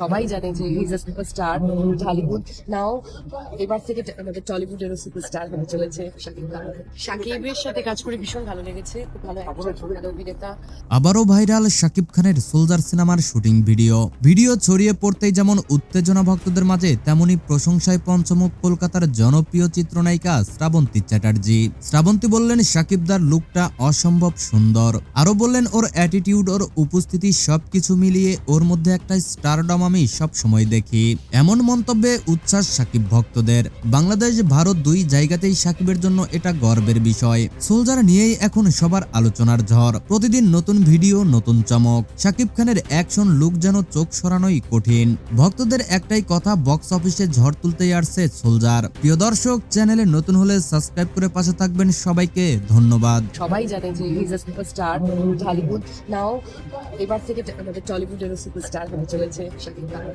সবাই জানে যে is a superstar Dhallywood now এবার থেকে আমাদের টলিউডেরও সুপারস্টার হতে চলেছে শাকিব খান। শাকিবের সাথে কাজ করে ভীষণ ভালো লেগেছে। খুব ভালো অভিনেতা। আবারও ভাইরাল শাকিব খানের সোলজার সিনেমার শুটিং ভিডিও। ভিডিও ছড়িয়ে পড়তেই যেমন উত্তেজনা ভক্তদের মাঝে তেমনি প্রশংসায় পঞ্চমুখ কলকাতার জনপ্রিয় চিত্রনায়িকা শ্রাবন্তী চ্যাটার্জি। শ্রাবন্তী বললেন শাকিবদার লুকটা অসম্ভব সুন্দর। আরও বললেন ওর অ্যাটিটিউড ওর উপস্থিতি সবকিছু মিলিয়ে ওর মধ্যে একটা স্টারডম আমি সব সময় দেখি। এমন মন্তব্যে উচ্ছ্বাস সাকিব ভক্তদের। বাংলাদেশ, ভারত দুই জায়গাতেই সাকিবের জন্য এটা গর্বের বিষয়। সোলজার নিয়েই এখন সবার আলোচনার ঝড়। প্রতিদিন নতুন ভিডিও, নতুন চমক। শাকিব খানের অ্যাকশন লুক যেন চোখ সরানোই কঠিন। ভক্তদের একটাই কথা, বক্স অফিসে ঝড় তুলতেই আসছে সোলজার। প্রিয় দর্শক, চ্যানেলে নতুন হলে সাবস্ক্রাইব করে পাশে থাকবেন সবাইকে। ধন্যবাদ। সবাই জানে যে is a superstar Dhallywood now এবার থেকে আমাদের সুপারস্টার হতে চলেছে। শাকিব খান